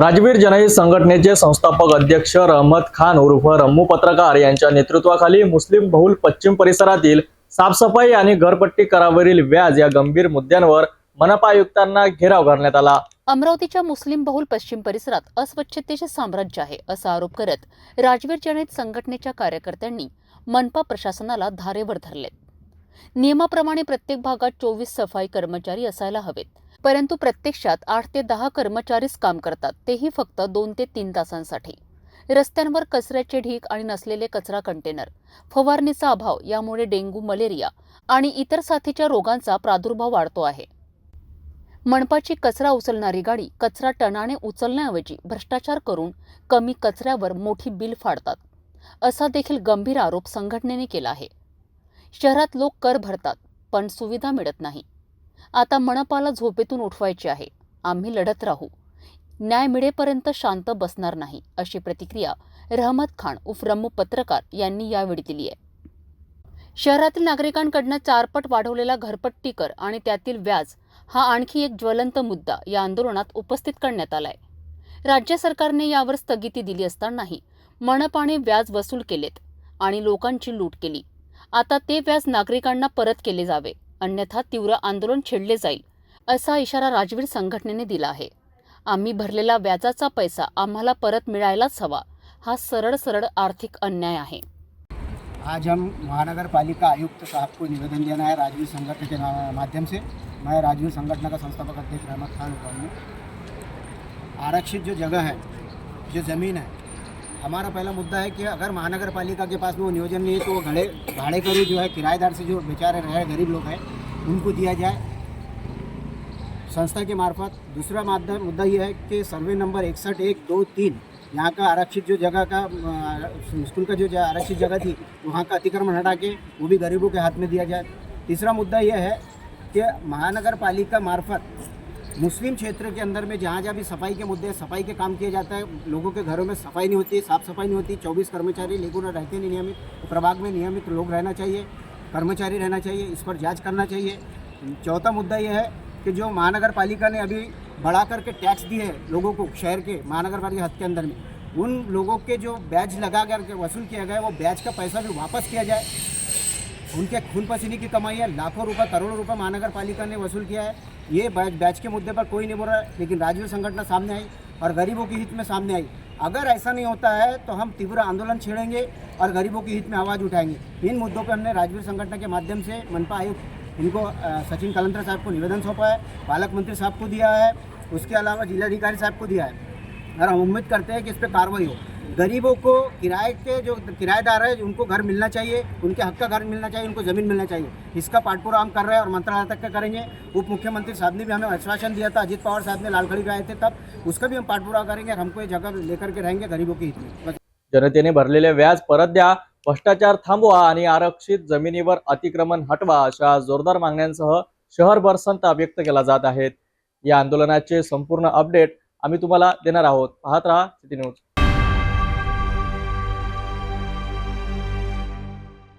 राजवीर जनहित संघटनेचे संस्थापक अध्यक्ष रहमत खान उर्फ रम्मू पत्रकार यांच्या नेतृत्वाखाली मुस्लिम बहुल पश्चिम परिसरातील साफसफाई आणि घरपट्टी करावरील व्याज या गंभीर मुद्द्यांवर मनपा आयुक्तांना घेराव करण्यात आला. अमरावतीच्या मुस्लिम बहुल पश्चिम परिसरात अस्वच्छतेचे साम्राज्य आहे असा आरोप करत राजवीर जनहित संघटनेच्या कार्यकर्त्यांनी मनपा प्रशासनाला धारेवर धरले. नियमाप्रमाणे प्रत्येक भागात चोवीस सफाई कर्मचारी असायला हवेत. परंतु प्रत्यक्षात आठ ते दहा कर्मचारीच काम करतात. तेही फक्त दोन ते तीन तासांसाठी. रस्त्यांवर कचऱ्याचे ढीक आणि नसलेले कचरा कंटेनर फवारणीचा अभाव यामुळे डेंग्यू मलेरिया आणि इतर साथीच्या रोगांचा प्रादुर्भाव वाढतो आहे. मनपाची कचरा उचलणारी गाडी कचरा टनाने उचलण्याऐवजी भ्रष्टाचार करून कमी कचऱ्यावर मोठी बिल फाडतात. असा देखील गंभीर आरोप संघटनेने केला आहे. शहरात लोक कर भरतात पण सुविधा मिळत नाही. आता मनपाला झोपेतून उठवायचे आहे. आम्ही लढत राहू. न्याय मिळेपर्यंत शांत बसणार नाही अशी प्रतिक्रिया रहमत खान उफ रम्मू पत्रकार यांनी यावेळी दिली आहे. शहरातील नागरिकांकडनं चारपट वाढवलेला घरपट्टी कर आणि त्यातील व्याज हा आणखी एक ज्वलंत मुद्दा या आंदोलनात उपस्थित करण्यात आलाय. राज्य सरकारने यावर स्थगिती दिली असतानाही मनपाने व्याज वसूल केलेत आणि लोकांची लूट केली. आता ते व्याज नागरिकांना परत केले जावे. अन्यथा तीव्र आंदोलन छेडले जाईल असा इशारा राजवीर संघटनेने दिला आहे. आम्ही भरलेला व्याजाचा पैसा आम्हाला परत मिळायलाच हवा हा सरळ सरळ आर्थिक अन्याय आहे. आज हम महानगरपालिका आयुक्त साहब को निवेदन देना है राजवीर संगठन के माध्यम से। मैं राजवीर संगठन का संस्थापक अध्यक्ष रहमत खान हूँ। आरक्षित जो जगह है जो ज़मीन है हमारा पहला मुद्दा है कि अगर महानगर पालिका के पास में वो नियोजन नहीं है तो वो घड़े भाड़े करू जो है, किराएदार से जो बेचारे रहे गरीब लोग हैं, उनको दिया जाए संस्था के मार्फत। दूसरा माध्यम मुद्दा ये है कि सर्वे नंबर इकसठ एक दो तीन, यहाँ का आरक्षित जो जगह का स्कूल का जो आरक्षित जगह थी, वहाँ का अतिक्रमण हटा के वो भी गरीबों के हाथ में दिया जाए। तीसरा मुद्दा यह है कि महानगर पालिका मार्फत मुस्लिम क्षेत्र के अंदर में जहाँ जहाँ भी सफ़ाई के मुद्दे सफ़ाई के काम किया जाता है, लोगों के घरों में सफ़ाई नहीं होती, साफ़ सफ़ाई नहीं होती, चौबीस कर्मचारी लेकिन रहते नहीं नियमित, प्रभाग में नियमित लोग रहना चाहिए, कर्मचारी रहना चाहिए, इस पर जाँच करना चाहिए। चौथा मुद्दा यह है कि जो महानगर पालिका ने अभी बढ़ा करके टैक्स दिए हैं लोगों को, शहर के महानगर पालिका हद के अंदर में, उन लोगों के जो ब्याज लगा करके वसूल किया गया वो ब्याज का पैसा भी वापस किया जाए। उनके खून पसीने की कमाई है, लाखों रुपए, करोड़ों रुपए महानगर पालिका ने वसूल किया है। ये बैच के मुद्दे पर कोई नहीं बोल रहा लेकिन राजवीर संगठन सामने आई और गरीबों के हित में सामने आई। अगर ऐसा नहीं होता है तो हम तीव्र आंदोलन छेड़ेंगे और गरीबों के हित में आवाज़ उठाएँगे। इन मुद्दों पर हमने राजवीर संगठन के माध्यम से मनपा आयुक्त, इनको सचिन कलंतर साहब को निवेदन सौंपा है, पालक मंत्री साहब को दिया है, उसके अलावा जिलाधिकारी साहब को दिया है। और हम उम्मीद करते हैं कि इस पर कार्रवाई हो। गरीबों को किराए के जो किराएदार है उनको घर मिलना चाहिए उनके हक का घर मिलना चाहिए उनको ज़मीन मिलना चाहिए। इसका पाठपुरा हम कर रहे हैं और मंत्रालय तक का करेंगे। उप मुख्यमंत्री साहब ने भी हमें आश्वासन दिया था अजित पवार साहब ने लालखड़ी पे आए थे तब। उसका भी हम पाठपुरा करेंगे और हमको ये जगह लेकर के रहेंगे गरीबों के हित में। जनतेने भरलेले व्याज परत द्या भ्रष्टाचार थांबवा आणि आरक्षित जमिनीवर अतिक्रमण हटवा अशा जोरदार मागण्यांसह शहरभर संताप व्यक्त केला जात आहेत या आंदोलनाचे संपूर्ण अपडेट आम्ही तुम्हाला देणार आहोत. पाहत राहा सिटी न्यूज.